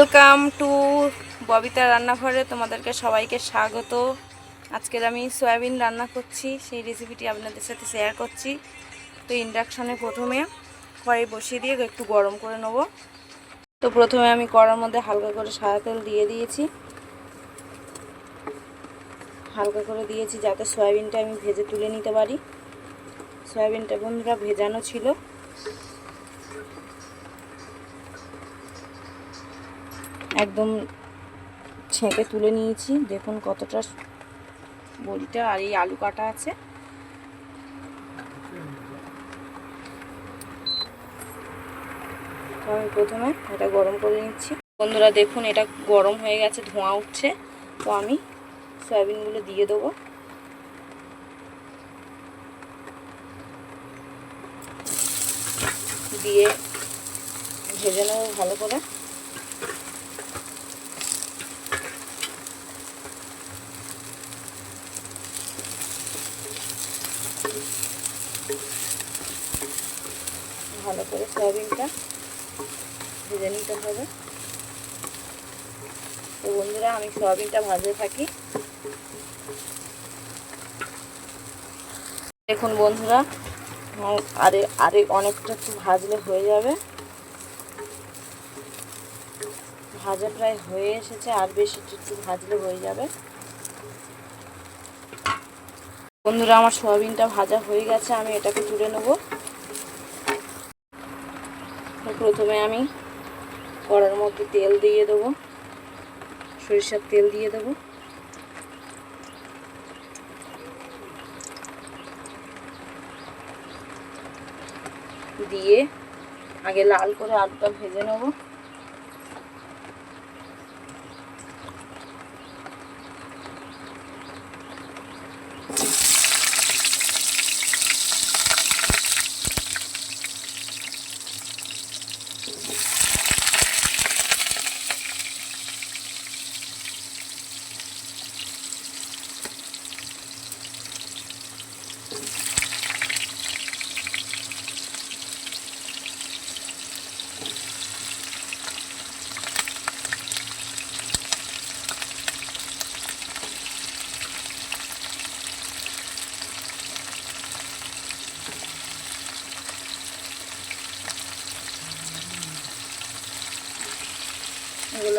Welcome to Babita রান্নাঘরে তোমাদেরকে সবাইকে স্বাগত। আজকের আমি সয়াবিন রান্না করছি, সেই রেসিপিটি আপনাদের সাথে শেয়ার করছি। তো ইন্ডাকশনে প্রথমে কড়াই বসিয়ে দিয়ে একটু গরম করে নেব। তো প্রথমে আমি কড়ার মধ্যে হালকা করে সাদা তেল দিয়ে দিয়েছি। হালকা করে দিয়েছি যাতে সয়াবিনটা আমি ভেজে তুলে নিতে পারি। সয়াবিনটা বন্ধুরা ভেজানো ছিল। একদম ছেঁকে তুলে নিয়েছি। দেখুন কতটা বড়িটা আর এই আলু কাটা আছে। আমি প্রথমে এটা গরম করে নিচ্ছি। বন্ধুরা, দেখুন এটা গরম হয়ে গেছে, ধোঁয়া উঠছে। তো আমি সয়াবিনগুলো দিয়ে দেবো। দিয়ে ভেজে নেব ভালো করে ভালো করে সয়াবিনটা ভেজে নিতে হবে। তো বন্ধুরা, আমি সয়াবিনটা ভাজতে থাকি। দেখুন বন্ধুরা আরে আরে অনেকটা একটু ভাজলে হয়ে যাবে। ভাজা প্রায় হয়ে এসেছে, আর বেশি একটু ভাজলে হয়ে যাবে। বন্ধুরা, আমার সয়াবিনটা ভাজা হয়ে গেছে, আমি এটাকে তুলে নেব। প্রথমে আমি কড়ার মধ্যে তেল দিয়ে দেবো, সরিষার তেল দিয়ে দেবো। দিয়ে আগে লাল করে আলুটা ভেজে নেব।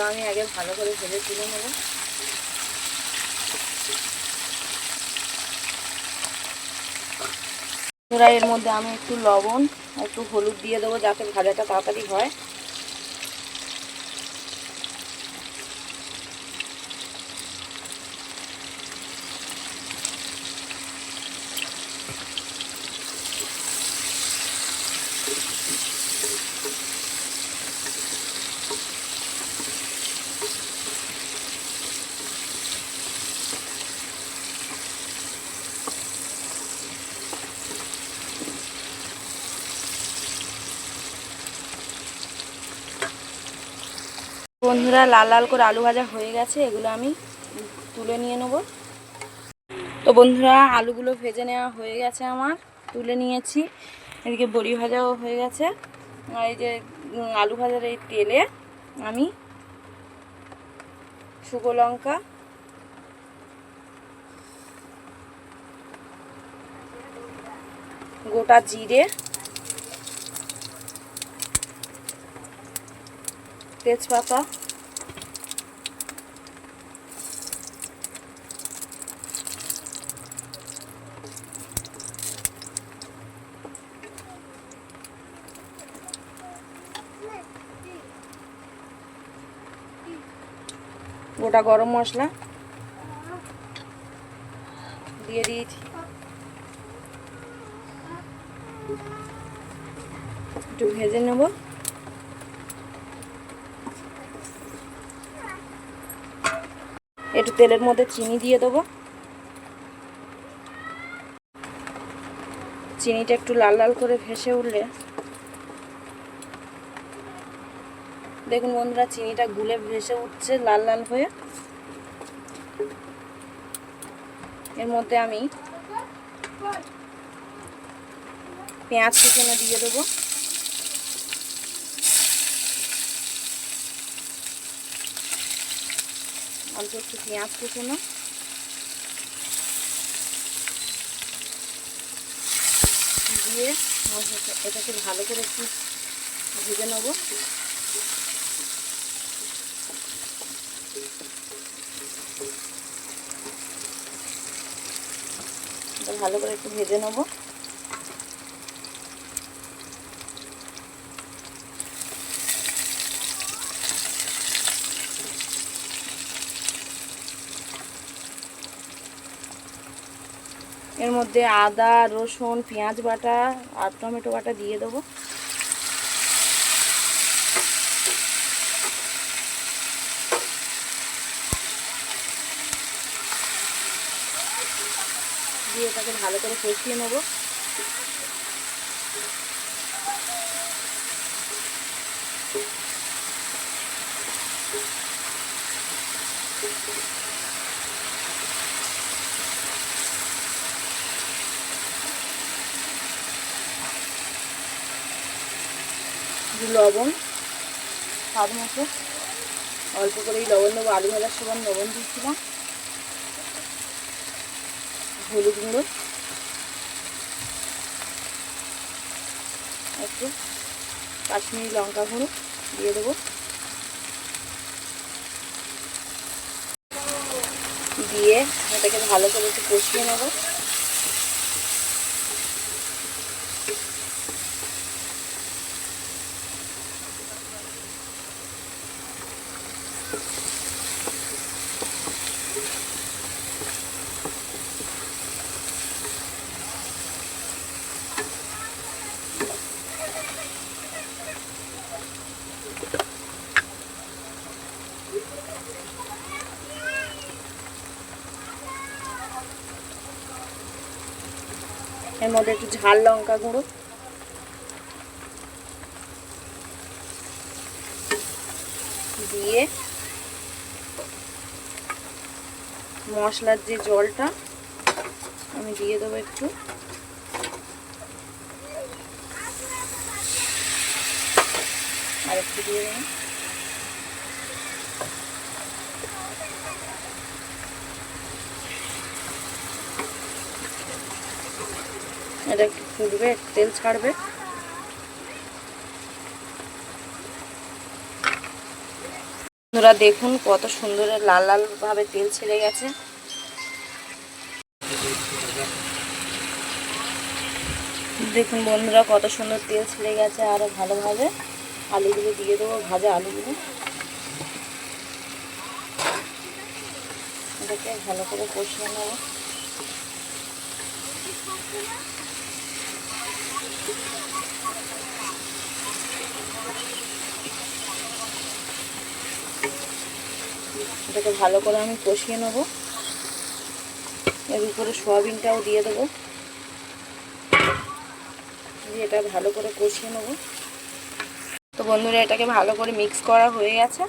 এগুলো আমি আগে ভালো করে ভেজে তুলে নেব। এরা এর মধ্যে আমি একটু লবণ, একটু হলুদ দিয়ে দেবো যাতে ভাজাটা তাড়াতাড়ি হয়। বন্ধুরা, লাল লাল করে আলু ভাজা হয়ে গেছে, এগুলো আমি তুলে নিয়ে নেব। তো বন্ধুরা, আলুগুলো ভেজে নেওয়া হয়ে গেছে আমার, তুলে নিয়েছি। এদিকে বড়ি ভাজাও হয়ে গেছে। আর এই যে আলু ভাজার এই তেলে আমি শুকো লঙ্কা, গোটা জিরে তেজপাতা। গোটা গরম মশলা দিয়ে দিয়েছি। একটু ভেজে নেব। একটু তেলের মধ্যে চিনি দিয়ে দেবো। চিনিটা একটু লাল লাল করে ভেসে উঠলে। দেখুন বন্ধুরা, চিনিটা গুলে ভেসে উঠছে লাল লাল হয়ে। এর মধ্যে আমি পেঁয়াজ কুচনো দিয়ে দেবো। অল্প একটু পেঁয়াজ কুচোনো। দিয়ে এটাকে ভালো করে একটু ভেজে নেব। ভালো করে একটু ভেজে নেব। এর মধ্যে আদা, রসুন, পেঁয়াজ বাটা আর টমেটো বাটা দিয়ে দেবো। দিয়ে তাকে ভালো করে কষিয়ে নেব। একটু লবণ, স্বাদ মতো। অল্প করেই লবণ দেবো। আলু ভাজার সময় লবণ দিয়েছিলাম। হলুদ গুঁড়ো। একটু কাশ্মীরি লঙ্কা গুঁড়ো দিয়ে দেবো। দিয়ে এটাকে ভালো করে একটু কষিয়ে নেব। এর একটু ঝাল লঙ্কা গুঁড়ো। দিয়ে মশলার যে জলটা, আমি দিয়ে দেবো একটু। আর একটু দিয়ে দেবো। এটা একটু ফুটবে, তেল ছাড়বে। বন্ধুরা, দেখুন কত সুন্দর লাল লাল ভাবে তেল ছেড়ে গেছে। দেখুন বন্ধুরা, কত সুন্দর তেল ছেড়ে গেছে আরও ভালোভাবে। আলুগুলো দিয়ে দেবো, ভাজা আলুগুলো। এটাকে ভালো করে কষিয়ে নেব। এটাকে ভালো করে আমি কষিয়ে নেব। এর উপরে সয়াবিনটাও দিয়ে দেবো। দিয়ে এটা ভালো করে কষিয়ে নেব। তো বন্ধুরা, এটাকে ভালো করে মিক্স করা হয়ে গেছে।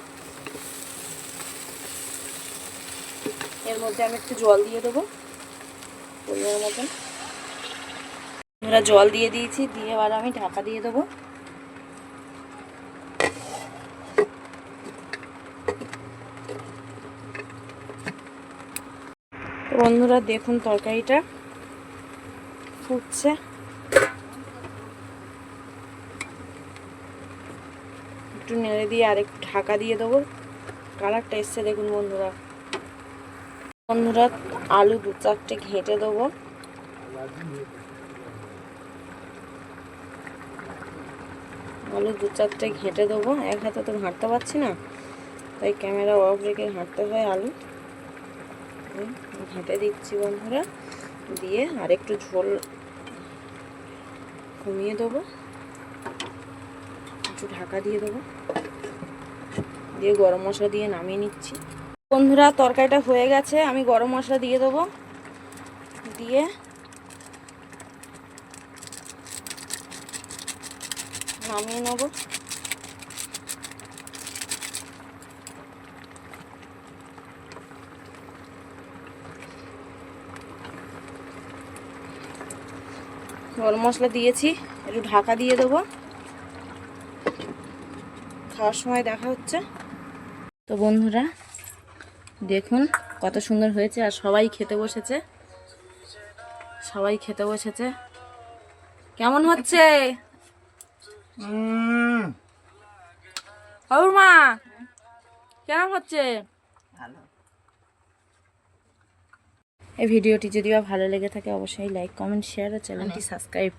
এর মধ্যে আমি একটু জল দিয়ে দেবো, পরিমাণ মতন। আমরা জল দিয়ে দিয়েছি, দিয়ে এবার আমি ঢাকা দিয়ে দেবো। বন্ধুরা, দেখুন তরকারিটা ফুটছে। একটু নেড়ে দিয়ে আর একটু ঢাকা দিয়ে দেবো। কালারটা এসছে দেখুন বন্ধুরা। বন্ধুরা, আলু দু চারটে ঘেঁটে দেবো। আলু দু চারটে ঘেঁটে দেবো। এক হাতে তো ঘাঁটতে পারছি না, তাই ক্যামেরা অফ রেখে ঘাঁটতে হয় আলু। ঘেঁটে দিচ্ছি বন্ধুরা। দিয়ে আর একটু ঝোল কমিয়ে দেবো। একটু ঢাকা দিয়ে দেবো। দিয়ে গরম মশলা দিয়ে নামিয়ে নিচ্ছি। বন্ধুরা, তরকারিটা হয়ে গেছে, আমি গরম মশলা দিয়ে দেবো। দিয়ে নামিয়ে নেব। গরম মশলা দিয়েছি একটু ঢাকা দিয়ে দেবো। খাওয়ার সময় দেখা হচ্ছে। তো বন্ধুরা দেখুন কত সুন্দর হয়েছে আর সবাই খেতে বসেছে। সবাই খেতে বসেছে। কেমন হচ্ছে? মা কেমন হচ্ছে? এই ভিডিওটি যদি ভালো লেগে থাকে অবশ্যই লাইক কমেন্ট শেয়ার ও চ্যানেলটি সাবস্ক্রাইব